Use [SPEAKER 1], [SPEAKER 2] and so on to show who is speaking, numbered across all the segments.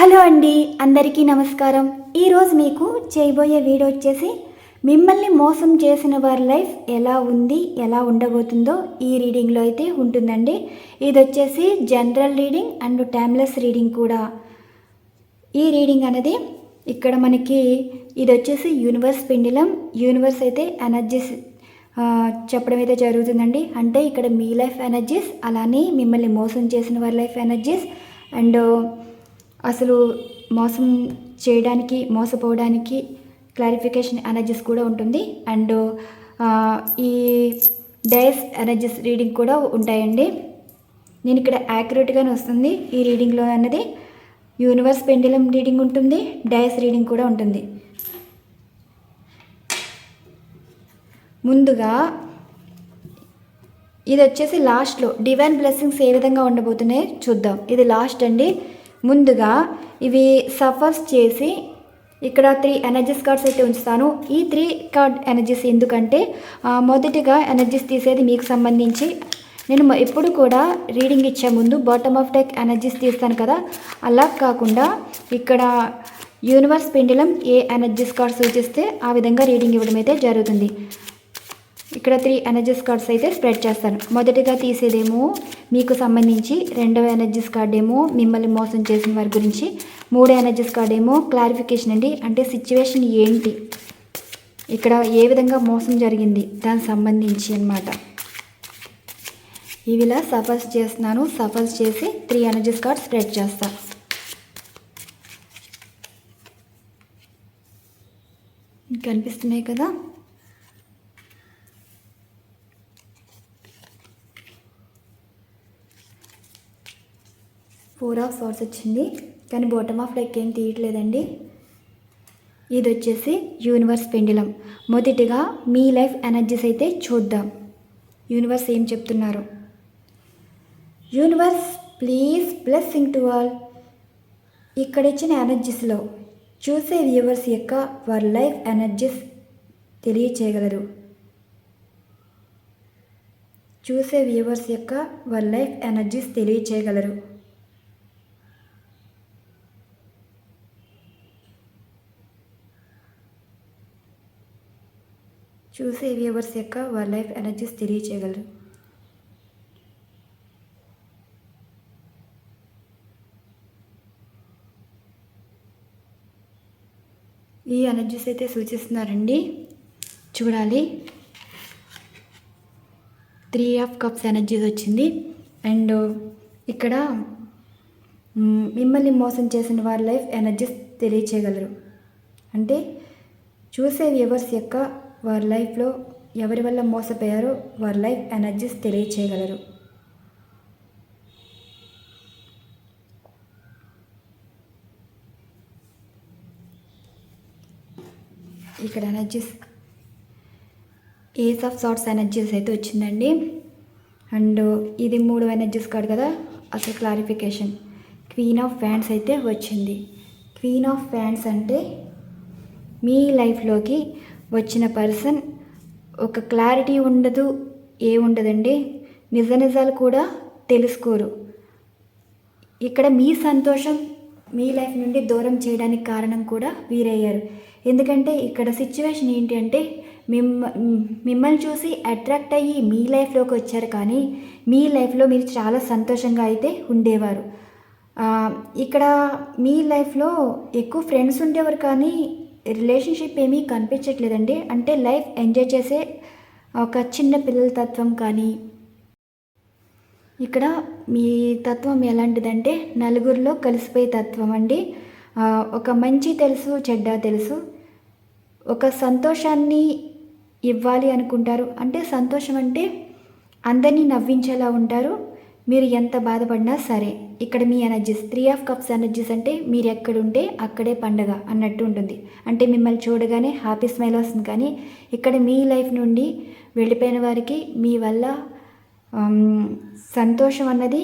[SPEAKER 1] Hello అండి అందరికీ నమస్కారం. ఈరోజు మీకు చేయబోయే వీడియో వచ్చేసి మిమ్మల్ని మోసం చేసిన వారి లైఫ్ ఎలా ఉంది ఎలా ఉండబోతుందో ఈ రీడింగ్లో అయితే ఉంటుందండి. ఇది వచ్చేసి general reading and timeless reading కూడా. ఈ రీడింగ్ అనేది ఇక్కడ మనకి ఇది వచ్చేసి యూనివర్స్ పిండిలం యూనివర్స్ అయితే ఎనర్జీస్ చెప్పడం అయితే జరుగుతుందండి. అంటే ఇక్కడ మీ లైఫ్ ఎనర్జీస్ అలానే మిమ్మల్ని మోసం చేసిన వారి లైఫ్ ఎనర్జీస్ అండ్ అసలు మోసం చేయడానికి మోసపోవడానికి క్లారిఫికేషన్ ఎనర్జీస్ కూడా ఉంటుంది. అండ్ ఈ డైస్ ఎనర్జీస్ రీడింగ్ కూడా ఉంటాయండి. నేను ఇక్కడ యాక్యురేట్గానే వస్తుంది. ఈ రీడింగ్లో అన్నది యూనివర్స్ పెండిలం రీడింగ్ ఉంటుంది. డైస్ రీడింగ్ కూడా ఉంటుంది. ముందుగా ఇది వచ్చేసి లాస్ట్లో డివైన్ బ్లెస్సింగ్స్ ఏ విధంగా ఉండబోతున్నాయి చూద్దాం. ఇది లాస్ట్ అండి. ముందుగా ఇవి సఫర్స్ చేసి ఇక్కడ త్రీ ఎనర్జీస్ కార్డ్స్ అయితే ఉంచుతాను. ఈ త్రీ కార్డ్ ఎనర్జీస్ ఎందుకంటే మొదటిగా ఎనర్జీస్ తీసేది మీకు సంబంధించి. నేను ఎప్పుడు కూడా రీడింగ్ ఇచ్చే ముందు బాటమ్ ఆఫ్ టెక్ ఎనర్జీస్ తీస్తాను కదా. అలా కాకుండా ఇక్కడ యూనివర్స్ పిండిలం ఏ ఎనర్జీస్ కార్డ్ సూచిస్తే ఆ విధంగా రీడింగ్ ఇవ్వడం అయితే జరుగుతుంది. ఇక్కడ త్రీ ఎనర్జీస్ కార్డ్స్ అయితే స్ప్రెడ్ చేస్తాను. మొదటిగా తీసేదేమో మీకు సంబంధించి రెండవ ఎనర్జీస్ కార్డ్ ఏమో మిమ్మల్ని మోసం చేసిన వారి గురించి మూడో ఎనర్జీస్ కార్డ్ ఏమో క్లారిఫికేషన్ అండి. అంటే సిచ్యువేషన్ ఏంటి? ఇక్కడ ఏ విధంగా మోసం జరిగింది? దానికి సంబంధించి అన్నమాట. ఇవిలా సఫర్స్ చేస్తున్నాను. సఫర్స్ చేసి త్రీ ఎనర్జీస్ కార్డ్ స్ప్రెడ్ చేస్తా. కనిపిస్తున్నాయి కదా? ఫోర్ ఆఫ్ సోర్స్ వచ్చింది. కానీ బాటమ్ ఆఫ్ లెక్ ఏం తీయట్లేదండి. ఇది వచ్చేసి యూనివర్స్ పెండిలం మొదటిగా మీ లైఫ్ ఎనర్జీస్ అయితే చూద్దాం. యూనివర్స్ ఏం చెప్తున్నారు? Universe please blessing to all ఇక్కడ ఇచ్చిన ఎనర్జీస్లో చూసే వ్యూవర్స్ యొక్క వారి లైఫ్ ఎనర్జీస్ తెలియచేయగలరు. చూసే వ్యూవర్స్ యొక్క వారి లైఫ్ ఎనర్జీస్ తెలియచేయగలరు. చూసే వ్యూవర్స్ యొక్క వారి లైఫ్ ఎనర్జీస్ తెలియచేయగలరు. ఈ ఎనర్జీస్ అయితే సూచిస్తున్నారండి. చూడాలి. త్రీ ఆఫ్ కప్స్ ఎనర్జీస్ వచ్చింది. అండ్ ఇక్కడ మిమ్మల్ని మోసం చేసిన వారి లైఫ్ ఎనర్జీస్ తెలియచేయగలరు. అంటే చూసే వ్యూవర్స్ యొక్క వారి లైఫ్లో ఎవరి వల్ల మోసపోయారో వారి లైఫ్ ఎనర్జీస్ తెలియచేయగలరు. ఇక్కడ energies ace of swords energies అయితే వచ్చిందండి. అండ్ ఇది మూడు ఎనర్జీస్ కాదు కదా అసలు క్లారిఫికేషన్. క్వీన్ ఆఫ్ ఫ్యాన్స్ అయితే వచ్చింది. క్వీన్ ఆఫ్ ఫ్యాన్స్ అంటే మీ లైఫ్లోకి వచ్చిన పర్సన్ ఒక క్లారిటీ ఉండదు ఏ ఉండదండి నిజ నిజాలు కూడా తెలుసుకోరు. ఇక్కడ మీ సంతోషం మీ లైఫ్ నుండి దూరం చేయడానికి కారణం కూడా వీరయ్యారు. ఎందుకంటే ఇక్కడ సిచ్యువేషన్ ఏంటి అంటే మిమ్మ మిమ్మల్ని చూసి అట్రాక్ట్ అయ్యి మీ లైఫ్లోకి వచ్చారు కానీ మీ లైఫ్లో మీరు చాలా సంతోషంగా అయితే ఉండేవారు. ఇక్కడ మీ లైఫ్లో ఎక్కువ ఫ్రెండ్స్ ఉండేవారు కానీ రిలేషన్షిప్ ఏమీ కనిపించట్లేదండి. అంటే లైఫ్ ఎంజాయ్ చేసే ఒక చిన్న పిల్లల తత్వం కానీ ఇక్కడ మీ తత్వం ఎలాంటిదంటే నలుగురిలో కలిసిపోయే తత్వం అండి. ఒక మంచి తెలుసు చెడ్డ తెలుసు. ఒక సంతోషాన్ని ఇవ్వాలి అనుకుంటారు. అంటే సంతోషం అంటే అందరినీ నవ్వించేలా ఉంటారు. మీరు ఎంత బాధపడినా సరే ఇక్కడ మీ energies three of cups energies అంటే మీరు ఎక్కడుంటే అక్కడే పండగ అన్నట్టు ఉంటుంది. అంటే మిమ్మల్ని చూడగానే హ్యాపీ స్మైల్ వస్తుంది. కానీ ఇక్కడ మీ లైఫ్ నుండి వెళ్ళిపోయిన వారికి మీ వల్ల సంతోషం అన్నది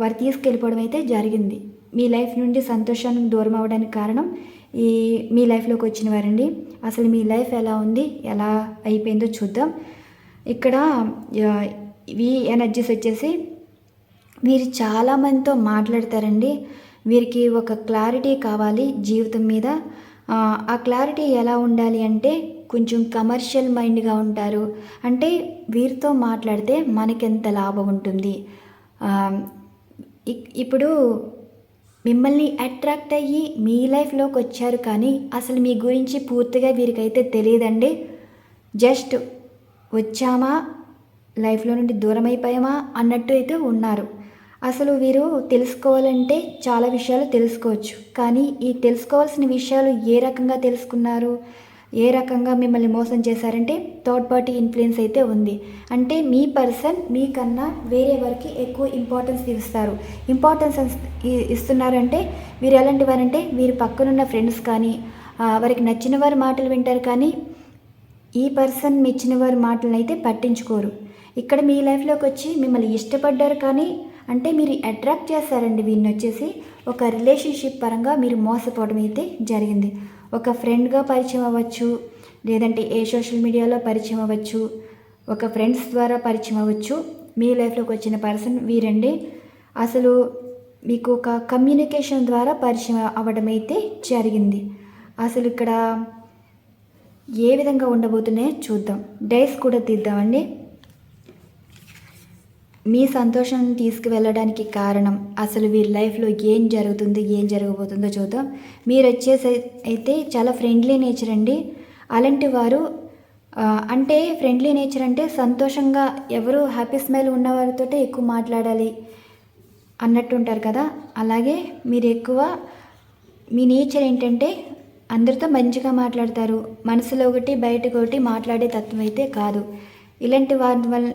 [SPEAKER 1] వారు తీసుకెళ్ళిపోవడం అయితే జరిగింది. మీ లైఫ్ నుండి సంతోషానికి దూరం అవ్వడానికి కారణం ఈ మీ లైఫ్లోకి వచ్చిన వారండి. అసలు మీ లైఫ్ ఎలా ఉంది? ఎలా అయిపోయిందో చూద్దాం. ఇక్కడ ఈ ఎనర్జీస్ వచ్చేసి వీరు చాలామందితో మాట్లాడతారండి. వీరికి ఒక క్లారిటీ కావాలి జీవితం మీద. ఆ, క్లారిటీ ఎలా ఉండాలి అంటే కొంచెం కమర్షియల్ మైండ్గా ఉంటారు. అంటే వీరితో మాట్లాడితే మనకెంత లాభం ఉంటుంది. ఇప్పుడు మిమ్మల్ని అట్రాక్ట్ అయ్యి మీ లైఫ్లోకి వచ్చారు కానీ అసలు మీ గురించి పూర్తిగా వీరికైతే తెలియదండి. జస్ట్ వచ్చామా? లైఫ్లో నుండి దూరం అయిపోయామా? అన్నట్టు అయితే ఉన్నారు. అసలు వీరు తెలుసుకోవాలంటే చాలా విషయాలు తెలుసుకోవచ్చు. కానీ ఈ తెలుసుకోవాల్సిన విషయాలు ఏ రకంగా తెలుసుకున్నారు ఏ రకంగా మిమ్మల్ని మోసం చేశారంటే థర్డ్ పార్టీ ఇన్ఫ్లుయెన్స్ అయితే ఉంది. అంటే మీ పర్సన్ మీకన్నా వేరే వారికి ఎక్కువ ఇంపార్టెన్స్ ఇస్తారు. ఇంపార్టెన్స్ ఇస్తున్నారంటే వీరు ఎలాంటి వారంటే వీరు పక్కనున్న ఫ్రెండ్స్ కానీ వారికి నచ్చిన వారి మాటలు వింటారు కానీ ఈ పర్సన్ మెచ్చిన వారి మాటలను అయితే పట్టించుకోరు. ఇక్కడ మీ లైఫ్లోకి వచ్చి మిమ్మల్ని ఇష్టపడ్డారు కానీ అంటే మీరు అట్రాక్ట్ చేశారండి వీరిని వచ్చేసి ఒక రిలేషన్షిప్ పరంగా మీరు మోసపోవడం అయితే జరిగింది. ఒక ఫ్రెండ్గా పరిచయం అవ్వచ్చు లేదంటే ఏ సోషల్ మీడియాలో పరిచయం అవ్వచ్చు ఒక ఫ్రెండ్స్ ద్వారా పరిచయం అవ్వచ్చు. మీ లైఫ్లోకి వచ్చిన పర్సన్ వీరండి. అసలు మీకు ఒక కమ్యూనికేషన్ ద్వారా పరిచయం అవ్వడం అయితే జరిగింది. అసలు ఇక్కడ ఏ విధంగా ఉండబోతున్నాయో చూద్దాం. డైస్ కూడా తీద్దామండి. మీ సంతోషం తీసుకువెళ్ళడానికి కారణం అసలు వీరి లైఫ్లో ఏం జరుగుతుంది ఏం జరగబోతుందో చూద్దాం. మీరు వచ్చేసి అయితే చాలా ఫ్రెండ్లీ నేచర్ అండి. అలాంటి వారు అంటే ఫ్రెండ్లీ నేచర్ అంటే సంతోషంగా ఎవరు హ్యాపీ స్మైల్ ఉన్న వారితో ఎక్కువ మాట్లాడాలి అన్నట్టు ఉంటారు కదా. అలాగే మీరు ఎక్కువ మీ నేచర్ ఏంటంటే అందరితో మంచిగా మాట్లాడతారు. మనసులో ఒకటి బయటకు ఒకటి మాట్లాడే తత్వం అయితే కాదు. ఇలాంటి వారి వల్ల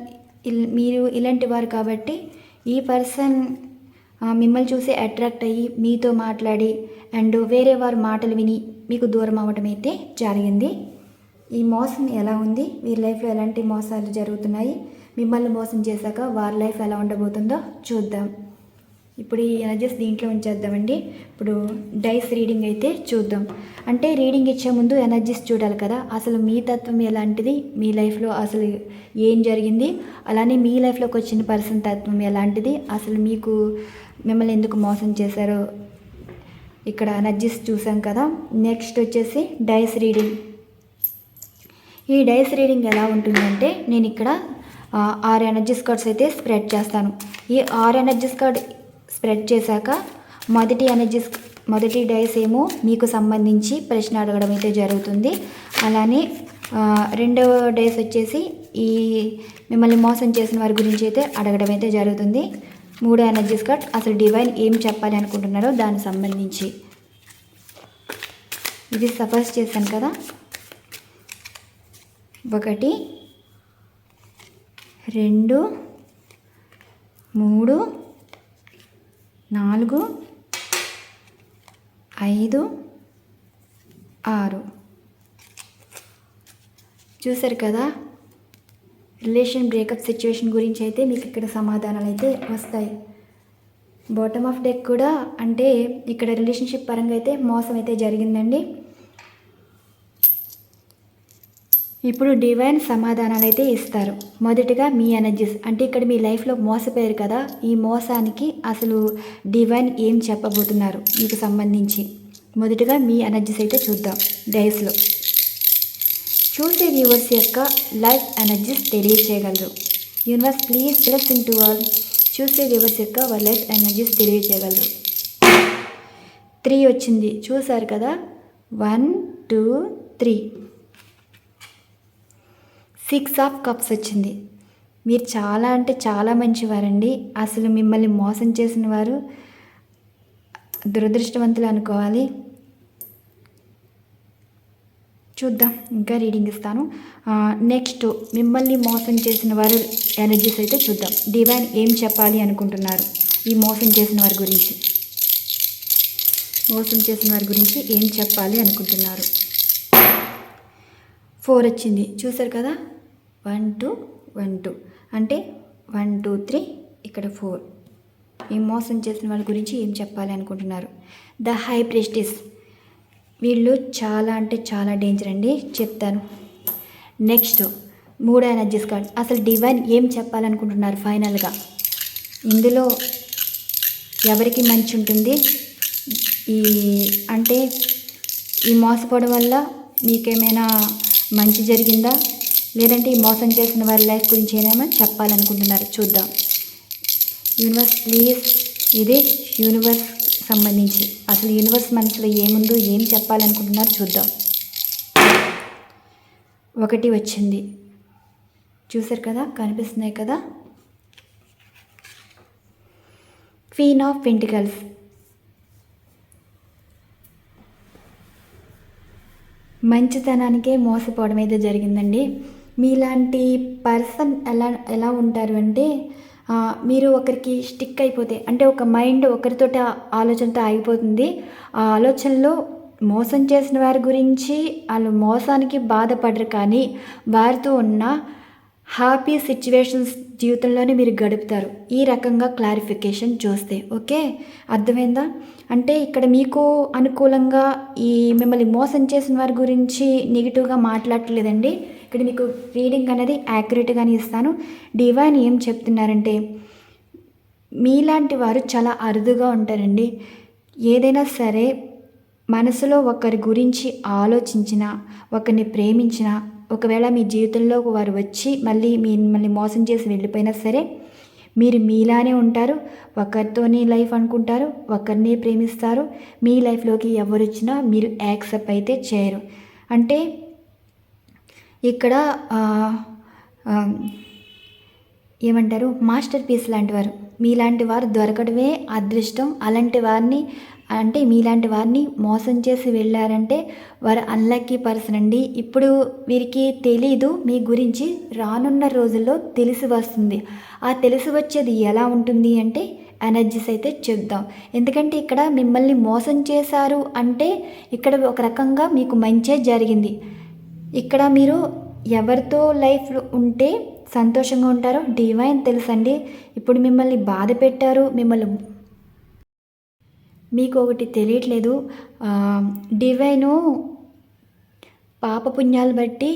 [SPEAKER 1] మీరు ఇలాంటి వారు కాబట్టి ఈ పర్సన్ మిమ్మల్ని చూసి అట్రాక్ట్ అయ్యి మీతో మాట్లాడి అండ్ వేరే వారి మాటలు విని మీకు దూరం అవ్వడం అయితే జరిగింది. ఈ మోసం ఎలా ఉంది? వీరి లైఫ్లో ఎలాంటి మోసాలు జరుగుతున్నాయి? మిమ్మల్ని మోసం చేశాక వారి లైఫ్ ఎలా ఉండబోతుందో చూద్దాం. ఇప్పుడు ఈ ఎనర్జీస్ దీంట్లో ఉంచేద్దామండి. ఇప్పుడు డైస్ రీడింగ్ అయితే చూద్దాం. అంటే రీడింగ్ ఇచ్చే ముందు ఎనర్జీస్ చూడాలి కదా. అసలు మీ తత్వం ఎలాంటిది? మీ లైఫ్లో అసలు ఏం జరిగింది? అలానే మీ లైఫ్లోకి వచ్చిన పర్సన్ తత్వం ఎలాంటిది? అసలు మీకు మిమ్మల్ని ఎందుకు మోసం చేశారో ఇక్కడ ఎనర్జీస్ చూసాం కదా. నెక్స్ట్ వచ్చేసి డైస్ రీడింగ్. ఈ డైస్ రీడింగ్ ఎలా ఉంటుందంటే నేను ఇక్కడ ఆరు ఎనర్జీస్ కార్డ్స్ అయితే స్ప్రెడ్ చేస్తాను. ఈ ఆరు ఎనర్జీస్ కార్డ్ స్ప్రెడ్ చేశాక మొదటి ఎనర్జీస్ మొదటి డైస్ ఏమో మీకు సంబంధించి ప్రశ్న అడగడం అయితే జరుగుతుంది. అలానే రెండవ డైస్ వచ్చేసి ఈ మిమ్మల్ని మోసం చేసిన వారి గురించి అయితే అడగడం అయితే జరుగుతుంది. మూడో ఎనర్జీస్ కార్డ్ అసలు డివైన్ ఏం చెప్పాలి అనుకుంటున్నారో దానికి సంబంధించి. ఇది సఫర్స్ చేశాను కదా. ఒకటి రెండు మూడు నాలుగు ఐదు ఆరు. చూసారు కదా? రిలేషన్ బ్రేకప్ సిచ్యువేషన్ గురించి అయితే మీకు ఇక్కడ సమాధానాలు అయితే వస్తాయి. బాటమ్ ఆఫ్ డెక్ కూడా అంటే ఇక్కడ రిలేషన్షిప్ పరంగా అయితే మోసం అయితే జరిగిందండి. ఇప్పుడు డివైన్ సమాధానాలు అయితే ఇస్తారు. మొదటిగా మీ ఎనర్జీస్ అంటే ఇక్కడ మీ లైఫ్లో మోసపోయారు కదా ఈ మోసానికి అసలు డివైన్ ఏం చెప్పబోతున్నారు మీకు సంబంధించి. మొదటిగా మీ ఎనర్జీస్ అయితే చూద్దాం డైస్లో చూసే వ్యూవర్స్ యొక్క life energies తెలియచేయగలరు. Universe please bless in to all చూసే వ్యూవర్స్ యొక్క వాళ్ళ లైఫ్ ఎనర్జీస్ తెలియచేయగలరు. త్రీ వచ్చింది. చూసారు కదా? One two three six of cups వచ్చింది. మీరు చాలా అంటే చాలా మంచివారండి. అసలు మిమ్మల్ని మోసం చేసిన వారు దురదృష్టవంతులు అనుకోవాలి. చూద్దాం ఇంకా రీడింగ్ ఇస్తాను. నెక్స్ట్ మిమ్మల్ని మోసం చేసిన వారు ఎనర్జీస్ అయితే చూద్దాం. డివైన్ ఏం చెప్పాలి అనుకుంటున్నారు? ఈ మోసం చేసిన వారి గురించి. మోసం చేసిన వారి గురించి ఏం చెప్పాలి అనుకుంటున్నారు? ఫోర్ వచ్చింది. చూసారు కదా? One two one two. అంటే వన్ టూ త్రీ ఇక్కడ ఫోర్. ఈ మోసం చేసిన వాళ్ళ గురించి ఏం చెప్పాలి అనుకుంటున్నారు? ద హై ప్రెస్టిస్ వీళ్ళు చాలా అంటే చాలా డేంజర్ అండి. చెప్తాను. నెక్స్ట్ మూడు ఎనర్జీస్ కార్డ్ అసలు డివైన్ ఏం చెప్పాలనుకుంటున్నారు ఫైనల్గా? ఇందులో ఎవరికి మంచి ఉంటుంది? ఈ అంటే ఈ మోసపోవడం వల్ల మీకేమైనా మంచి జరిగిందా? లేదంటే ఈ మోసం చేసిన వారి లైఫ్ గురించి ఏమైనా చెప్పాలనుకుంటున్నారు. చూద్దాం. Universe please. ఇది యూనివర్స్ సంబంధించి. అసలు యూనివర్స్ మనసులో ఏముందో ఏం చెప్పాలనుకుంటున్నారు చూద్దాం. ఒకటి వచ్చింది. చూసారు కదా? కనిపిస్తున్నాయి కదా? Queen of pentacles. మంచితనానికే మోసపోవడం అయితే జరిగిందండి. మీలాంటి పర్సన్ ఎలా ఎలా ఉంటారు అంటే మీరు ఒకరికి స్టిక్ అయిపోతే అంటే ఒక మైండ్ ఒకరితోటి ఆలోచనతో ఆగిపోతుంది. ఆ ఆలోచనలో మోసం చేసిన వారి గురించి వాళ్ళు మోసానికి బాధపడరు కానీ వారితో ఉన్న హ్యాపీ సిచ్యువేషన్స్ జీవితంలోనే మీరు గడుపుతారు. ఈ రకంగా క్లారిఫికేషన్ చూస్తే ఓకే? అర్థమైందా? అంటే ఇక్కడ మీకు అనుకూలంగా ఈ మిమ్మల్ని మోసం చేసిన వారి గురించి నెగిటివ్గా మాట్లాడట్లేదండి. ఇక్కడ మీకు రీడింగ్ అనేది యాక్యురేట్గానే ఇస్తాను. డివైన్ ఏం చెప్తున్నారంటే మీలాంటి వారు చాలా అరుదుగా ఉంటారండి. ఏదైనా సరే మనసులో ఒకరి గురించి ఆలోచించిన ఒకరిని ప్రేమించిన ఒకవేళ మీ జీవితంలో వారు వచ్చి మళ్ళీ మిమ్మల్ని మోసం చేసి వెళ్ళిపోయినా సరే మీరు మీలానే ఉంటారు. ఒకరితోనే లైఫ్ అనుకుంటారు ఒకరినే ప్రేమిస్తారు. మీ లైఫ్లోకి ఎవరు వచ్చినా మీరు యాక్సెప్ట్ అయితే చేయరు. అంటే ఇక్కడ ఏమంటారు? మాస్టర్ పీస్ లాంటి వారు మీలాంటి వారు దొరకడమే అదృష్టం. అలాంటి వారిని అంటే మీలాంటి వారిని మోసం చేసి వెళ్ళారంటే వారు అన్లక్కీ పర్సన్ అండి. ఇప్పుడు వీరికి తెలీదు మీ గురించి రానున్న రోజుల్లో తెలిసి వస్తుంది. ఆ తెలిసి వచ్చేది ఎలా ఉంటుంది అంటే ఎనర్జీస్ అయితే చెప్దాం. ఎందుకంటే ఇక్కడ మిమ్మల్ని మోసం చేశారు అంటే ఇక్కడ ఒక రకంగా మీకు మంచే జరిగింది. ఇక్కడ మీరు ఎవరితో లైఫ్ ఉంటే సంతోషంగా ఉంటారో డివైన్ తెలుసండి. ఇప్పుడు మిమ్మల్ని బాధ పెట్టారు మిమ్మల్ని మీకు ఒకటి తెలియట్లేదు. డివైను డివైను పాపపుణ్యాలు బట్టి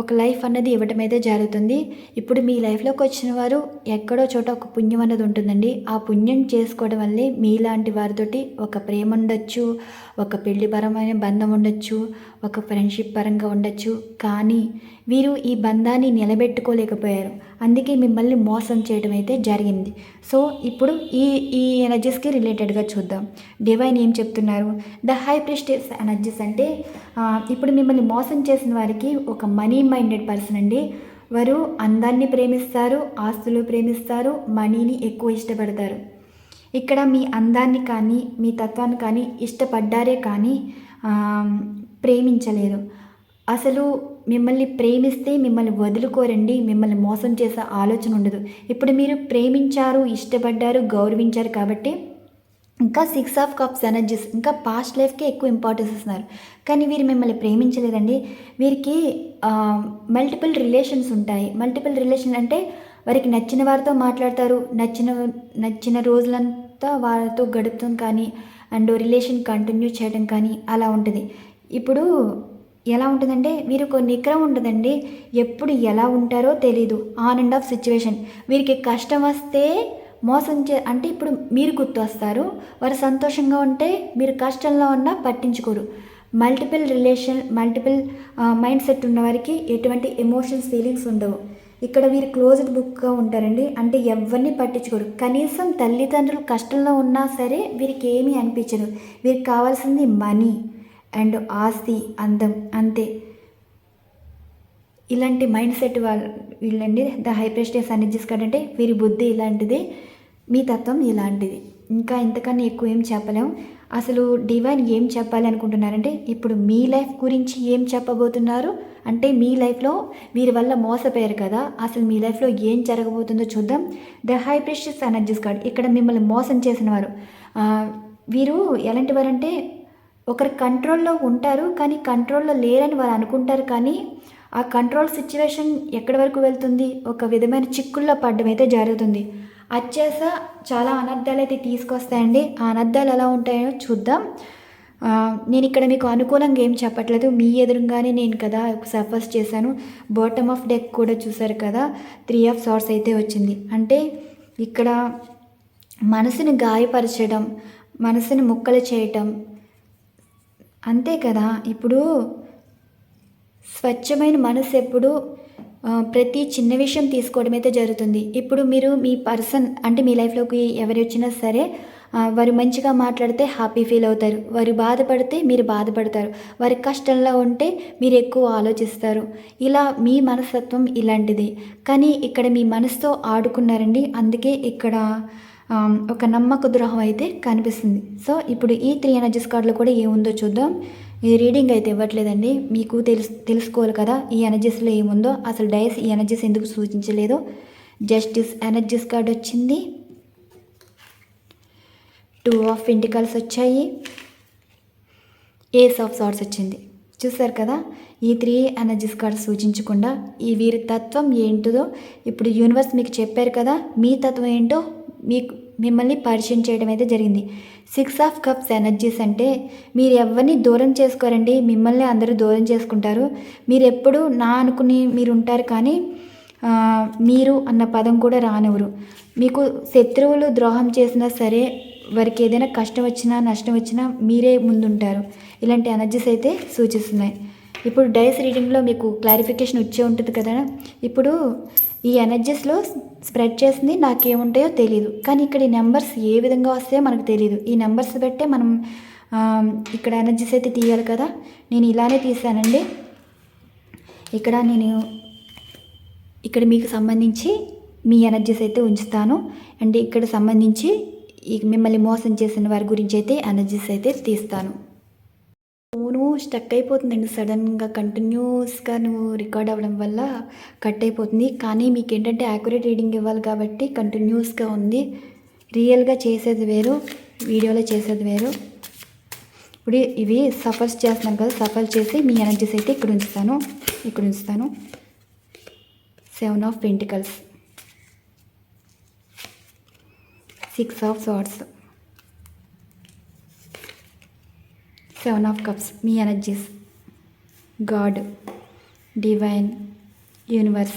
[SPEAKER 1] ఒక లైఫ్ అన్నది ఇవ్వటం అయితే జరుగుతుంది. ఇప్పుడు మీ లైఫ్లోకి వచ్చిన వారు ఎక్కడో చోట ఒక పుణ్యం అన్నది ఉంటుందండి. ఆ పుణ్యం చేసుకోవడం వల్లే మీలాంటి వారితోటి ఒక ప్రేమ ఉండొచ్చు ఒక పెళ్ళిపరమైన బంధం ఉండొచ్చు ఒక ఫ్రెండ్షిప్ పరంగా ఉండొచ్చు. కానీ వీరు ఈ బంధాన్ని నిలబెట్టుకోలేకపోయారు. అందుకే మిమ్మల్ని మోసం చేయడం అయితే జరిగింది. సో ఇప్పుడు ఈ ఈ ఎనర్జీస్కి రిలేటెడ్గా చూద్దాం. డివైన్ ఏం చెప్తున్నారు? ద హై ప్రెస్టేజ్ ఎనర్జీస్ అంటే ఇప్పుడు మిమ్మల్ని మోసం చేసిన వారికి ఒక మనీ మైండెడ్ పర్సన్ అండి. వారు అందాన్ని ప్రేమిస్తారు ఆస్తులు ప్రేమిస్తారు మనీని ఎక్కువ ఇష్టపడతారు. ఇక్కడ మీ అందాన్ని కానీ మీ తత్వాన్ని కానీ ఇష్టపడ్డారే కానీ ప్రేమించలేదు అసలు మిమ్మల్ని ప్రేమిస్తే మిమ్మల్ని వదులుకోరండి మిమ్మల్ని మోసం చేసే ఆలోచన ఉండదు. ఇప్పుడు మీరు ప్రేమించారు ఇష్టపడ్డారు గౌరవించారు కాబట్టి ఇంకా సిక్స్ ఆఫ్ కప్స్ ఎనర్జీస్ ఇంకా పాస్ట్ లైఫ్కే ఎక్కువ ఇంపార్టెన్స్ ఇస్తున్నారు. కానీ వీరు మిమ్మల్ని ప్రేమించలేదండి వీరికి మల్టిపుల్ రిలేషన్స్ ఉంటాయి. మల్టిపుల్ రిలేషన్ అంటే వారికి నచ్చిన వారితో మాట్లాడతారు. నచ్చిన నచ్చిన రోజులంతా వారితో గడుపుతాం కానీ అండ్ రిలేషన్ కంటిన్యూ చేయడం కానీ అలా ఉంటుంది. ఇప్పుడు ఎలా ఉంటుందంటే వీరు ఒక నిగ్రహం ఉంటుందండి ఎప్పుడు ఎలా ఉంటారో తెలీదు. ఆన్ అండ్ ఆఫ్ సిచ్యువేషన్ వీరికి కష్టం వస్తే మోసం చే అంటే ఇప్పుడు మీరు గుర్తు వస్తారు వారు సంతోషంగా ఉంటే మీరు కష్టంలో ఉన్నా పట్టించుకోరు. Multiple relation multiple mind set ఉన్న వారికి ఎటువంటి ఎమోషన్స్ ఫీలింగ్స్ ఉండవు. ఇక్కడ వీరు క్లోజ్డ్ బుక్గా ఉంటారండి. అంటే ఎవరిని పట్టించుకోరు. కనీసం తల్లిదండ్రులు కష్టంలో ఉన్నా సరే వీరికి ఏమీ అనిపించదు. వీరికి కావాల్సింది మనీ అండ్ ఆస్తి అందం అంతే. ఇలాంటి మైండ్ సెట్ వాళ్ళు వీళ్ళండి. ద హైప్రెస్టేస్ ఎనర్జీస్ అంటే వీరి బుద్ధి ఇలాంటిది మీ తత్వం ఇలాంటిది. ఇంకా ఇంతకన్నా ఎక్కువ ఏం చెప్పలేం. అసలు డివైన్ ఏం చెప్పాలి అనుకుంటున్నారంటే ఇప్పుడు మీ లైఫ్ గురించి ఏం చెప్పబోతున్నారు? అంటే మీ లైఫ్లో వీరి వల్ల మోసపోయారు కదా అసలు మీ లైఫ్లో ఏం జరగబోతుందో చూద్దాం. The high priestess energies card ఇక్కడ మిమ్మల్ని మోసం చేసిన వారు వీరు ఎలాంటి వారంటే ఒకరు కంట్రోల్లో ఉంటారు కానీ కంట్రోల్లో లేరని వారు అనుకుంటారు కానీ ఆ కంట్రోల్ సిచ్యువేషన్ ఎక్కడి వరకు వెళ్తుంది? ఒక విధమైన చిక్కుల్లో పడ్డం అయితే జరుగుతుంది. అత్యాస చాలా అనర్థాలు అయితే తీసుకొస్తాయండి. ఆ అనర్థాలు ఎలా ఉంటాయో చూద్దాం. నేను ఇక్కడ మీకు అనుకూలంగా ఏం చెప్పట్లేదు. మీ ఎదురుగానే నేను కదా సఫర్స్ చేశాను. బాటమ్ ఆఫ్ డెక్ కూడా చూసారు కదా. త్రీ ఆఫ్ సార్స్ అయితే వచ్చింది. అంటే ఇక్కడ మనసుని గాయపరచడం మనసుని ముక్కలు చేయటం. అంతే కదా. ఇప్పుడు స్వచ్ఛమైన మనసు ఎప్పుడు ప్రతి చిన్న విషయం తీసుకోవడం అయితే జరుగుతుంది. ఇప్పుడు మీరు మీ పర్సన్ అంటే మీ లైఫ్లోకి ఎవరు వచ్చినా సరే వారు మంచిగా మాట్లాడితే హ్యాపీ ఫీల్ అవుతారు. వారు బాధపడితే మీరు బాధపడతారు. వారి కష్టంలో ఉంటే మీరు ఎక్కువ ఆలోచిస్తారు. ఇలా మీ మనస్తత్వం ఇలాంటిది. కానీ ఇక్కడ మీ మనసుతో ఆడుకున్నారండి. అందుకే ఇక్కడ ఒక నమ్మక ద్రోహం అయితే కనిపిస్తుంది. సో ఇప్పుడు ఈ త్రీ ఎనర్జీస్ కార్డులో కూడా ఏముందో చూద్దాం. ఈ రీడింగ్ అయితే ఇవ్వట్లేదండి. మీకు తెలుసు తెలుసుకోవాలి కదా ఈ ఎనర్జీస్లో ఏముందో. అసలు డైస్ ఈ ఎనర్జీస్ ఎందుకు సూచించలేదు? జస్టిస్ ఎనర్జీస్ కార్డ్ వచ్చింది. టూ ఆఫ్ ఇంటికల్స్ వచ్చాయి. ఏస్ ఆఫ్ సార్ట్స్ వచ్చింది. చూసారు కదా? ఈ త్రీ ఎనర్జీస్ కార్డ్ సూచించకుండా ఈ వీరి తత్వం ఏంటిదో ఇప్పుడు యూనివర్స్ మీకు చెప్పారు కదా? మీ తత్వం ఏంటో మీకు మిమ్మల్ని పరిచయం చేయడం అయితే జరిగింది. సిక్స్ ఆఫ్ కప్స్ ఎనర్జీస్ అంటే మీరు ఎవరిని దూరం చేసుకోరండి మిమ్మల్ని అందరూ దూరం చేసుకుంటారు. మీరు ఎప్పుడు నా అనుకుని మీరు ఉంటారు కానీ మీరు అన్న పదం కూడా రానివ్వరు. మీకు శత్రువులు ద్రోహం చేసినా సరే వారికి ఏదైనా కష్టం వచ్చినా నష్టం వచ్చినా మీరే ముందుంటారు. ఇలాంటి ఎనర్జీస్ అయితే సూచిస్తున్నాయి. ఇప్పుడు డైస్ రీడింగ్లో మీకు క్లారిఫికేషన్ వచ్చే ఉంటుంది కదా? ఇప్పుడు ఈ ఎనర్జీస్లో స్ప్రెడ్ చేసింది నాకేముంటాయో తెలియదు కానీ ఇక్కడ ఈ నెంబర్స్ ఏ విధంగా వస్తాయో మనకు తెలియదు ఈ నెంబర్స్ బట్టే మనం ఇక్కడ ఎనర్జీస్ అయితే తీయాలి కదా? నేను ఇలానే తీసానండి. ఇక్కడ నేను ఇక్కడ మీకు సంబంధించి మీ ఎనర్జీస్ అయితే ఉంచుతాను. అండ్ ఇక్కడ సంబంధించి ఈ మిమ్మల్ని మోసం చేసిన వారి గురించి అయితే ఎనర్జీస్ అయితే తీస్తాను. ఫోను స్టక్ అయిపోతుందండి. సడన్గా కంటిన్యూస్గా నువ్వు రికార్డ్ అవ్వడం వల్ల కట్ అయిపోతుంది. కానీ మీకు ఏంటంటే యాక్యురేట్ రీడింగ్ ఇవ్వాలి కాబట్టి కంటిన్యూస్గా ఉంది. రియల్గా చేసేది వేరు వీడియోలో చేసేది వేరు. ఇప్పుడు ఇవి సఫర్స్ చేస్తున్నాను కదా సఫర్ చేసి మీ ఎనర్జీస్ అయితే ఇక్కడ ఉంచుతాను. ఇక్కడ ఉంచుతాను. Seven of pentacles six of swords seven of cups me energies god divine universe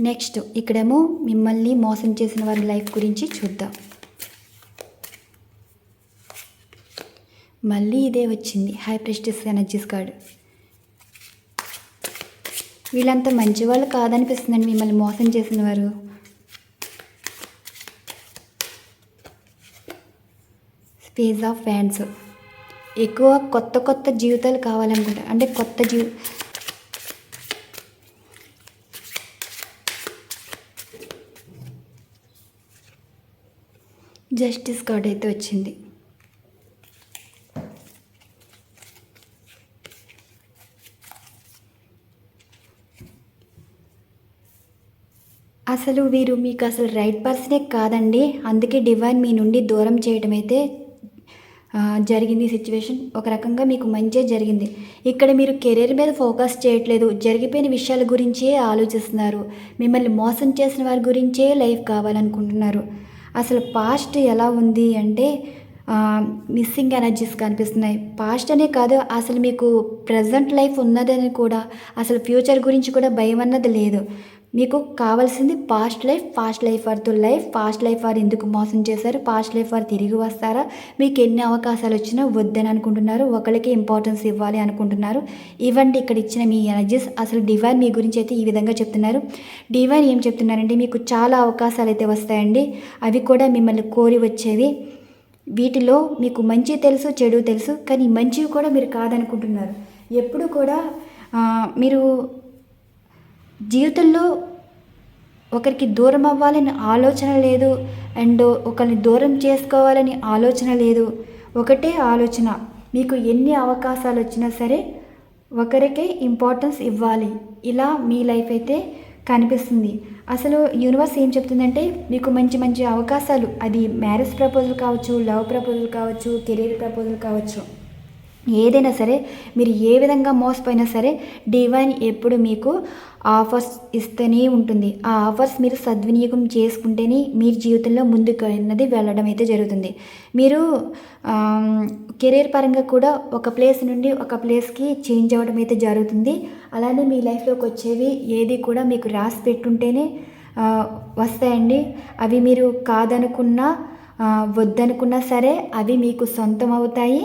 [SPEAKER 1] next ఇక్కడేమో మిమ్మల్ని మోసం చేసిన వారి లైఫ్ గురించి చూద్దాం. మళ్ళీ ఇదే వచ్చింది. హై ప్రెస్టిస్ ఎనర్జీస్ కార్డ్ వీళ్ళంతా మంచి వాళ్ళు కాదనిపిస్తుందండి మిమ్మల్ని మోసం చేసిన వారు స్పేస్ ఆఫ్ ఫ్యాన్స్ ఎక్కువ కొత్త కొత్త జీవితాలు కావాలనుకుంటా. అంటే కొత్త జీవి జస్టిస్ కార్డ్ అయితే వచ్చింది. అసలు వీరు మీకు అసలు రైట్ పర్సనే కాదండి. అందుకే డివైన్ మీ నుండి దూరం చేయడం అయితే జరిగింది సిచ్యువేషన్ ఒక రకంగా మీకు మంచే జరిగింది. ఇక్కడ మీరు కెరీర్ మీద ఫోకస్ చేయట్లేదు. జరిగిపోయిన విషయాల గురించే ఆలోచిస్తున్నారు. మిమ్మల్ని మోసం చేసిన వారి గురించే లైఫ్ కావాలనుకుంటున్నారు. అసలు పాస్ట్ ఎలా ఉంది అంటే మిస్సింగ్ ఎనర్జీస్ కనిపిస్తున్నాయి. పాస్ట్ అనే కాదు అసలు మీకు ప్రజెంట్ లైఫ్ ఉన్నదని కూడా అసలు ఫ్యూచర్ గురించి కూడా భయం అన్నది లేదు. మీకు కావాల్సింది past life past life or వారితో లైఫ్ పాస్ట్ లైఫ్ వారు ఎందుకు మోసం చేశారు? పాస్ట్ లైఫ్ వారు తిరిగి వస్తారా? మీకు ఎన్ని అవకాశాలు వచ్చినా వద్దని అనుకుంటున్నారు. ఒకరికి ఇంపార్టెన్స్ ఇవ్వాలి అనుకుంటున్నారు. ఇవ్వండి ఇక్కడ ఇచ్చిన మీ ఎనర్జీస్ అసలు డివైన్ మీ గురించి అయితే ఈ విధంగా చెప్తున్నారు. డివైన్ ఏం చెప్తున్నారంటే మీకు చాలా అవకాశాలు అయితే వస్తాయండి. అవి కూడా మిమ్మల్ని కోరి వచ్చేవి. వీటిలో మీకు మంచి తెలుసు చెడు తెలుసు కానీ మంచివి కూడా మీరు కాదనుకుంటున్నారు. ఎప్పుడు కూడా మీరు జీవితంలో ఒకరికి దూరం అవ్వాలని ఆలోచన లేదు. అండ్ ఒకరిని దూరం చేసుకోవాలని ఆలోచన లేదు. ఒకటే ఆలోచన. మీకు ఎన్ని అవకాశాలు వచ్చినా సరే ఒకరికే ఇంపార్టెన్స్ ఇవ్వాలి. ఇలా మీ లైఫ్ అయితే కనిపిస్తుంది. అసలు యూనివర్స్ ఏం చెప్తుందంటే మీకు మంచి మంచి అవకాశాలు. అది మ్యారేజ్ ప్రపోజల్ కావచ్చు లవ్ ప్రపోజల్ కావచ్చు కెరీర్ ప్రపోజల్ కావచ్చు. ఏదైనా సరే మీరు ఏ విధంగా మోసపోయినా సరే డివైన్ ఎప్పుడు మీకు ఆఫర్స్ ఇస్తూనే ఉంటుంది. ఆ ఆఫర్స్ మీరు సద్వినియోగం చేసుకుంటేనే మీ జీవితంలో ముందుకు అన్నది వెళ్ళడం అయితే జరుగుతుంది. మీరు కెరీర్ పరంగా కూడా ఒక ప్లేస్ నుండి ఒక ప్లేస్కి చేంజ్ అవ్వడం అయితే జరుగుతుంది. అలానే మీ లైఫ్లోకి వచ్చేవి ఏది కూడా మీకు రాసి పెట్టుంటేనే వస్తాయండి. అవి మీరు కాదనుకున్నా వద్దనుకున్నా సరే అవి మీకు సొంతం అవుతాయి.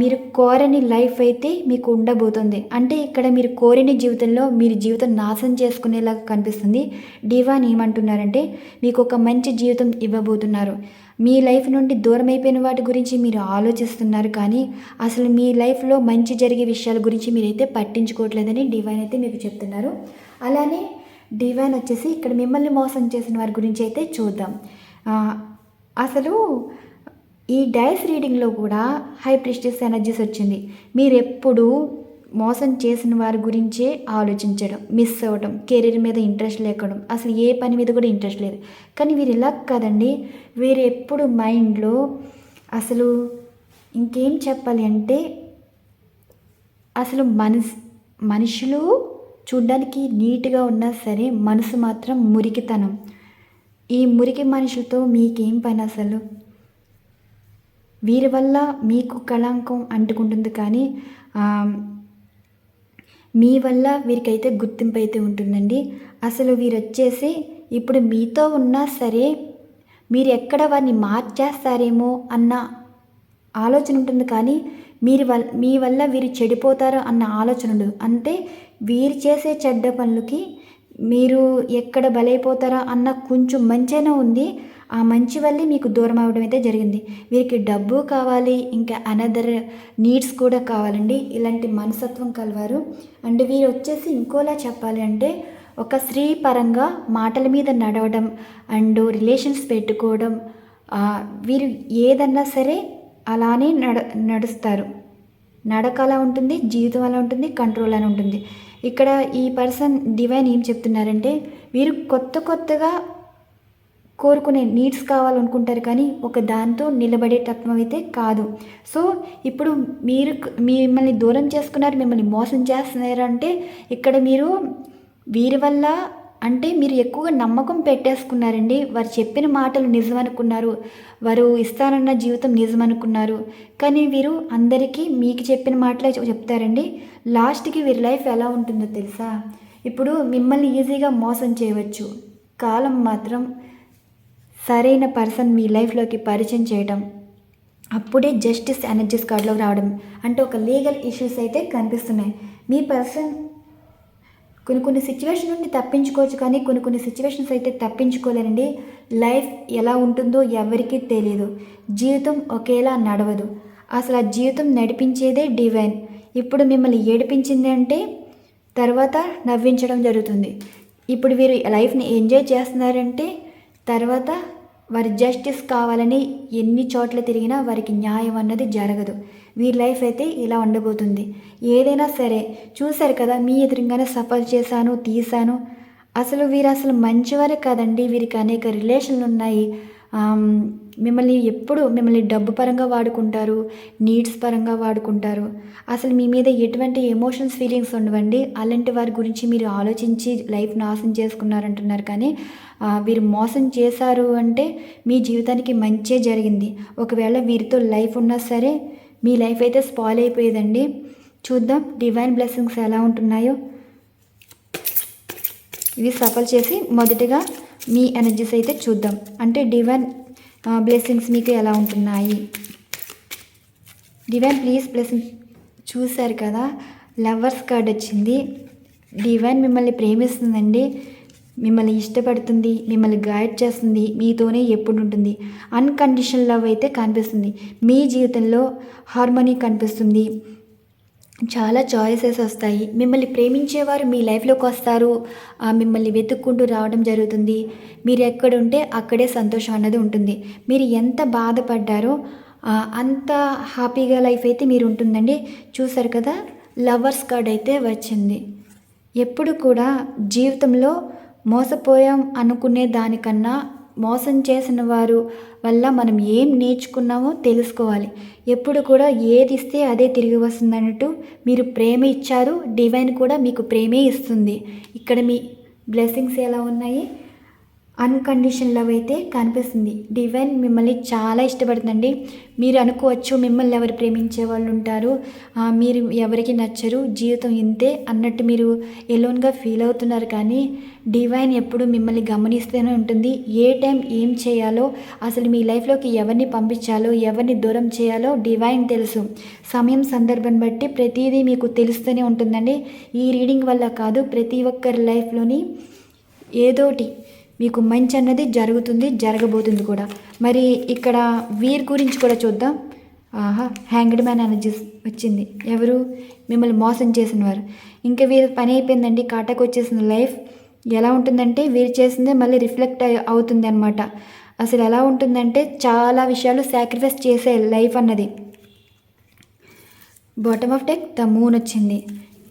[SPEAKER 1] మీరు కోరని లైఫ్ అయితే మీకు ఉండబోతుంది. అంటే ఇక్కడ మీరు కోరిన జీవితంలో మీరు జీవితం నాశనం చేసుకునేలాగా కనిపిస్తుంది. డివాన్ ఏమంటున్నారంటే మీకు ఒక మంచి జీవితం ఇవ్వబోతున్నారు. మీ లైఫ్ నుండి దూరం అయిపోయిన వాటి గురించి మీరు ఆలోచిస్తున్నారు కానీ అసలు మీ లైఫ్లో మంచి జరిగే విషయాల గురించి మీరైతే పట్టించుకోవట్లేదని డివైన్ అయితే మీకు చెప్తున్నారు. అలానే డివైన్ వచ్చేసి ఇక్కడ మిమ్మల్ని మోసం చేసిన వారి గురించి అయితే చూద్దాం. అసలు ఈ డైస్ రీడింగ్లో కూడా హై ప్రిస్టిస్ ఎనర్జీస్ వచ్చింది. మీరు ఎప్పుడు మోసం చేసిన వారి గురించే ఆలోచించడం మిస్ అవ్వడం కెరీర్ మీద ఇంట్రెస్ట్ లేకడం అసలు ఏ పని మీద కూడా ఇంట్రెస్ట్ లేదు. కానీ వీరు ఇలా కాదండి. వీరు ఎప్పుడు మైండ్లో అసలు ఇంకేం చెప్పాలి అంటే అసలు మనస్ మనుషులు చూడ్డానికి నీట్గా ఉన్నా సరే మనసు మాత్రం మురికితనం. ఈ మురికి మనుషులతో మీకేం పని అసలు? వీరి వల్ల మీకు కళంకం అంటుకుంటుంది కానీ మీ వల్ల వీరికైతే గుర్తింపు అయితే ఉంటుందండి. అసలు వీరు వచ్చేసి ఇప్పుడు మీతో ఉన్నా సరే మీరు ఎక్కడ వారిని మార్చేస్తారేమో అన్న ఆలోచన ఉంటుంది కానీ మీరు వల్ మీ వల్ల వీరు చెడిపోతారు అన్న ఆలోచన ఉండదు. అంటే వీరు చేసే చెడ్డ పనులకి మీరు ఎక్కడ బలైపోతారా అన్న కొంచెం మంచైనా ఉంది. ఆ మంచి వల్లే మీకు దూరం అవడం అయితే జరిగింది. వీరికి డబ్బు కావాలి ఇంకా అనదర్ నీడ్స్ కూడా కావాలండి. ఇలాంటి మనసత్వం కలవారు. అండ్ వీరు వచ్చేసి ఇంకోలా చెప్పాలి అంటే ఒక స్త్రీ పరంగా మాటల మీద నడవడం అండ్ రిలేషన్స్ పెట్టుకోవడం వీరు ఏదన్నా సరే అలానే నడ నడుస్తారు. నడక అలా ఉంటుంది జీవితం అలా ఉంటుంది కంట్రోల్ అని ఉంటుంది. ఇక్కడ ఈ పర్సన్ డివైన్ ఏం చెప్తున్నారంటే వీరు కొత్త కొత్తగా కోరుకునే నీడ్స్ కావాలనుకుంటారు కానీ ఒక దాంతో నిలబడే తత్వం అయితే కాదు. సో ఇప్పుడు మీరు మిమ్మల్ని దూరం చేసుకున్నారు మిమ్మల్ని మోసం చేస్తున్నారు అంటే ఇక్కడ మీరు వీరి వల్ల అంటే మీరు ఎక్కువగా నమ్మకం పెట్టేసుకున్నారండి. వారు చెప్పిన మాటలు నిజం అనుకున్నారు వారు ఇస్తానన్న జీవితం నిజం అనుకున్నారు కానీ వీరు అందరికీ మీకు చెప్పిన మాటలే చెప్తారండి. లాస్ట్కి వీరి లైఫ్ ఎలా ఉంటుందో తెలుసా? ఇప్పుడు మిమ్మల్ని ఈజీగా మోసం చేయవచ్చు. కాలం మాత్రం సరైన పర్సన్ మీ లైఫ్లోకి పరిచయం చేయడం అప్పుడే జస్టిస్ ఎనర్జీస్ కార్డులోకి రావడం అంటే ఒక లీగల్ ఇష్యూస్ అయితే కనిపిస్తున్నాయి. మీ పర్సన్ కొన్ని కొన్ని సిచ్యువేషన్ నుండి తప్పించుకోవచ్చు కానీ కొన్ని కొన్ని సిచ్యువేషన్స్ అయితే తప్పించుకోలేనండి. లైఫ్ ఎలా ఉంటుందో ఎవరికీ తెలియదు జీవితం ఒకేలా నడవదు. అసలు ఆ జీవితం నడిపించేదే డివైన్. ఇప్పుడు మిమ్మల్ని ఏడిపించింది అంటే తర్వాత నవ్వించడం జరుగుతుంది. ఇప్పుడు వీరు లైఫ్ని ఎంజాయ్ చేస్తున్నారంటే తర్వాత వారి జస్టిస్ కావాలని ఎన్ని చోట్ల తిరిగినా వారికి న్యాయం అన్నది జరగదు. వీరి లైఫ్ అయితే ఇలా ఉండబోతుంది. ఏదైనా సరే చూశారు కదా మీ ఎదురుగానే సఫర్ చేశాను తీశాను. అసలు వీరు అసలు మంచివారే కాదండి. వీరికి అనేక రిలేషన్లు ఉన్నాయి. మిమ్మల్ని ఎప్పుడు మిమ్మల్ని డబ్బు పరంగా వాడుకుంటారు నీడ్స్ పరంగా వాడుకుంటారు. అసలు మీ మీద ఎటువంటి ఎమోషన్స్ ఫీలింగ్స్ ఉండవండి. అలాంటి వారి గురించి మీరు ఆలోచించి లైఫ్ నాశనం చేసుకున్నారంటున్నారు. కానీ వీరు మోసం చేశారు అంటే మీ జీవితానికి మంచే జరిగింది. ఒకవేళ వీరితో లైఫ్ ఉన్నా సరే మీ లైఫ్ అయితే స్పాయిల్ అయిపోయేదండి. చూద్దాం డివైన్ బ్లెస్సింగ్స్ ఎలా ఉంటున్నాయో. ఇవి సఫల్ చేసి మొదటిగా మీ ఎనర్జీస్ అయితే చూద్దాం. అంటే డివైన్ బ్లెస్సింగ్స్ మీకు ఎలా ఉంటున్నాయి? డివైన్ ప్లీజ్ బ్లెస్సింగ్ చూశారు కదా లవర్స్ కార్డ్ వచ్చింది. డివైన్ మిమ్మల్ని ప్రేమిస్తుందండి. మిమ్మల్ని ఇష్టపడుతుంది మిమ్మల్ని గైడ్ చేస్తుంది మీతోనే ఎప్పుడు ఉంటుంది అన్కండిషనల్ లవ్ అయితే కనిపిస్తుంది. మీ జీవితంలో హార్మోనీ కనిపిస్తుంది. చాలా చాయిసెస్ వస్తాయి. మిమ్మల్ని ప్రేమించేవారు మీ లైఫ్లోకి వస్తారు. మిమ్మల్ని వెతుక్కుంటూ రావడం జరుగుతుంది. మీరు ఎక్కడ ఉంటే అక్కడే సంతోషం అన్నది ఉంటుంది. మీరు ఎంత బాధపడ్డారో అంత హ్యాపీగా లైఫ్ అయితే మీరు ఉంటుందండి. చూసారు కదా లవర్స్ కార్డ్ అయితే వచ్చింది. ఎప్పుడు కూడా జీవితంలో మోసపోయాం అనుకునే దానికన్నా మోసం చేసిన వారు వల్ల మనం ఏం నేర్చుకున్నామో తెలుసుకోవాలి. ఎప్పుడు కూడా ఏది ఇస్తే అదే తిరిగి వస్తుంది అన్నట్టు మీరు ప్రేమ ఇచ్చారు. డివైన్ కూడా మీకు ప్రేమే ఇస్తుంది. ఇక్కడ మీ బ్లెస్సింగ్స్ ఎలా ఉన్నాయి? అన్కండిషన్ లవ్ అయితే కనిపిస్తుంది. డివైన్ మిమ్మల్ని చాలా ఇష్టపడుతుందండి. మీరు అనుకోవచ్చు మిమ్మల్ని ఎవరు ప్రేమించే వాళ్ళు ఉంటారు మీరు ఎవరికి నచ్చరు. జీవితం ఇంతే అన్నట్టు మీరు ఎలోన్గా ఫీల్ అవుతున్నారు కానీ డివైన్ ఎప్పుడు మిమ్మల్ని గమనిస్తూనే ఉంటుంది. ఏ టైం ఏం చేయాలో అసలు మీ లైఫ్లోకి ఎవరిని పంపించాలో ఎవరిని దూరం చేయాలో డివైన్ తెలుసు. సమయం సందర్భం బట్టి ప్రతిదీ మీకు తెలుస్తూనే ఉంటుందండి. ఈ రీడింగ్ వల్ల కాదు ప్రతి ఒక్కరి లైఫ్లోని ఏదోటి మీకు మంచి అన్నది జరుగుతుంది జరగబోతుంది కూడా. మరి ఇక్కడ వీరి గురించి కూడా చూద్దాం. ఆహా హ్యాంగ్డ్ మ్యాన్ ఎనర్జీస్ వచ్చింది. ఎవరు? మిమ్మల్ని మోసం చేసిన వారు. ఇంకా వీరి పని అయిపోయిందండి. కాటాకు వచ్చేసిన లైఫ్. ఎలా ఉంటుందంటే వీరు చేసిందే మళ్ళీ రిఫ్లెక్ట్ అవుతుంది అనమాట అసలు ఎలా ఉంటుందంటే చాలా విషయాలు సాక్రిఫైస్ చేసే లైఫ్ అన్నది. Bottom of deck the moon వచ్చింది.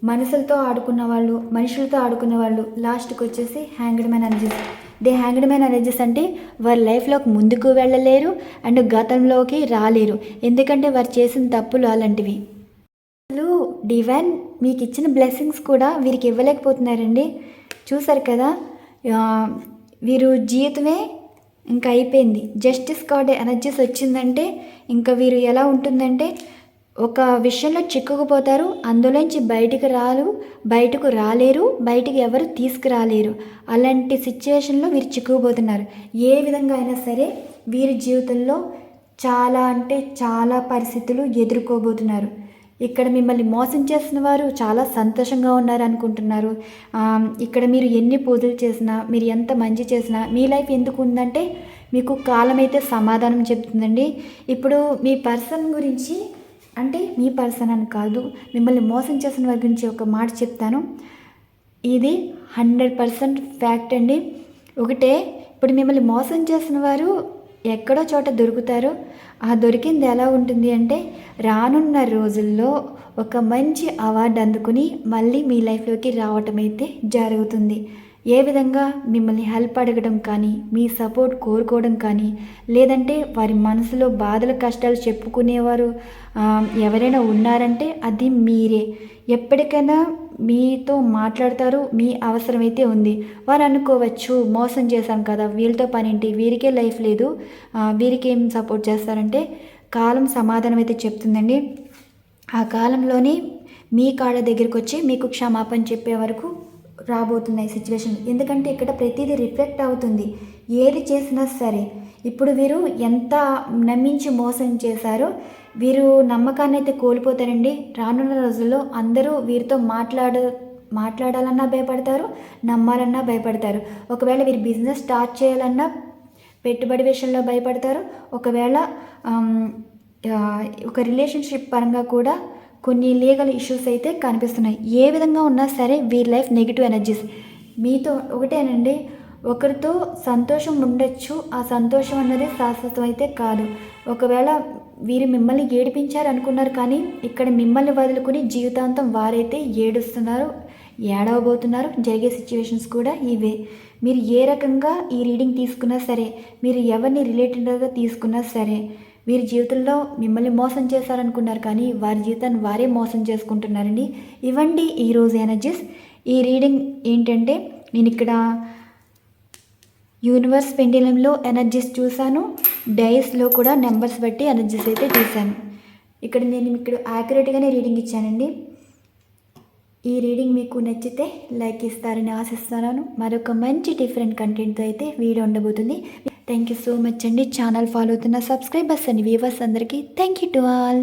[SPEAKER 1] మనసులతో ఆడుకున్న వాళ్ళు మనుషులతో ఆడుకున్న వాళ్ళు లాస్ట్కి వచ్చేసి hanged man energies the hanged man energies అంటే వారి లైఫ్లోకి ముందుకు వెళ్ళలేరు అండ్ గతంలోకి రాలేరు. ఎందుకంటే వారు చేసిన తప్పులు అలాంటివి. అసలు డివైన్ మీకు ఇచ్చిన బ్లెస్సింగ్స్ కూడా వీరికి ఇవ్వలేకపోతున్నారండి. చూసారు కదా? వీరు జీవితమే ఇంకా అయిపోయింది. జస్టిస్ కార్డ్ ఎనర్జీస్ వచ్చిందంటే ఇంకా వీరు ఎలా ఉంటుందంటే ఒక విషయంలో చిక్కుకుపోతారు అందులోంచి బయటికి రారు బయటకు రాలేరు బయటికి ఎవరు తీసుకురాలేరు. అలాంటి సిచ్యువేషన్లో వీరు చిక్కుకుపోతున్నారు. ఏ విధంగా అయినా సరే వీరి జీవితంలో చాలా అంటే చాలా పరిస్థితులు ఎదుర్కోబోతున్నారు. ఇక్కడ మిమ్మల్ని మోసం చేసిన వారు చాలా సంతోషంగా ఉన్నారు అనుకుంటున్నారు. ఇక్కడ మీరు ఎన్ని పూజలు చేసినా మీరు ఎంత మంచి చేసినా మీ లైఫ్ ఎందుకు ఉందంటే మీకు కాలం అయితే సమాధానం చెప్తుందండి. ఇప్పుడు మీ పర్సన్ గురించి అంటే మీ పర్సన్ అని కాదు మిమ్మల్ని మోసం చేసిన వారి గురించి ఒక మాట చెప్తాను. ఇది హండ్రెడ్ పర్సెంట్ ఫ్యాక్ట్ అండి. ఒకటే ఇప్పుడు మిమ్మల్ని మోసం చేసిన వారు ఎక్కడో చోట దొరుకుతారు. ఆ దొరికింది ఎలా ఉంటుంది అంటే రానున్న రోజుల్లో ఒక మంచి అవార్డు అందుకుని మళ్ళీ మీ లైఫ్లోకి రావటం అయితే జరుగుతుంది. ఏ విధంగా మిమ్మల్ని హెల్ప్ అడగడం కానీ మీ సపోర్ట్ కోరుకోవడం కానీ లేదంటే వారి మనసులో బాధల కష్టాలు చెప్పుకునేవారు ఎవరైనా ఉన్నారంటే అది మీరే. ఎప్పటికైనా మీతో మాట్లాడతారు మీ అవసరమైతే ఉంది. వారు అనుకోవచ్చు మోసం చేశాం కదా వీళ్ళతో పనేంటి? వీరికే లైఫ్ లేదు. వీరికేం సపోర్ట్ చేస్తారంటే కాలం సమాధానం అయితే చెప్తుందండి. ఆ కాలంలోనే మీ కాళ్ళ దగ్గరికి వచ్చి మీకు క్షమాపణ చెప్పే వరకు రాబోతున్నాయి సిచ్యువేషన్ ఎందుకంటే ఇక్కడ ప్రతిదీ రిఫ్లెక్ట్ అవుతుంది. ఏది చేసినా సరే. ఇప్పుడు వీరు ఎంత నమ్మించి మోసం చేశారో వీరు నమ్మకాన్ని అయితే కోల్పోతారండి. రానున్న రోజుల్లో అందరూ వీరితో మాట్లాడ మాట్లాడాలన్నా భయపడతారు నమ్మాలన్నా భయపడతారు. ఒకవేళ వీరు బిజినెస్ స్టార్ట్ చేయాలన్నా పెట్టుబడి విషయంలో భయపడతారు. ఒకవేళ ఒక రిలేషన్షిప్ పరంగా కూడా కొన్ని లీగల్ ఇష్యూస్ అయితే కనిపిస్తున్నాయి. ఏ విధంగా ఉన్నా సరే వీరి లైఫ్ నెగిటివ్ ఎనర్జీస్ మీతో ఒకటేనండి ఒకరితో సంతోషం ఉండొచ్చు ఆ సంతోషం అన్నది శాశ్వతం అయితే కాదు. ఒకవేళ వీరు మిమ్మల్ని ఏడిపించారు అనుకున్నారు కానీ ఇక్కడ మిమ్మల్ని వదులుకుని జీవితాంతం వారైతే ఏడుస్తున్నారు ఏడవబోతున్నారు జరిగే సిచ్యువేషన్స్ కూడా ఇవే. మీరు ఏ రకంగా ఈ రీడింగ్ తీసుకున్నా సరే మీరు ఎవరిని రిలేటెడ్గా తీసుకున్నా సరే వీరి జీవితంలో మిమ్మల్ని మోసం చేశారనుకున్నారు కానీ వారి జీవితాన్ని వారే మోసం చేసుకుంటున్నారండి ఇవ్వండి ఈరోజు ఎనర్జీస్. ఈ రీడింగ్ ఏంటంటే నేను ఇక్కడ యూనివర్స్ పెండిలంలో ఎనర్జీస్ చూశాను. డైస్లో కూడా నెంబర్స్ బట్టి ఎనర్జీస్ అయితే చూశాను ఇక్కడ నేను ఇక్కడ యాక్యురేట్గానే రీడింగ్ ఇచ్చానండి. ఈ రీడింగ్ మీకు నచ్చితే లైక్ ఇస్తారని ఆశిస్తున్నాను. మరొక మంచి డిఫరెంట్ కంటెంట్తో అయితే వీడియో ఉండబోతుంది. థ్యాంక్ యూ సో మచ్ అండి. ఛానల్ ఫాలో అవుతున్న సబ్స్క్రైబర్స్ అండ్ వ్యూవర్స్ అందరికీ థ్యాంక్ యూ టు ఆల్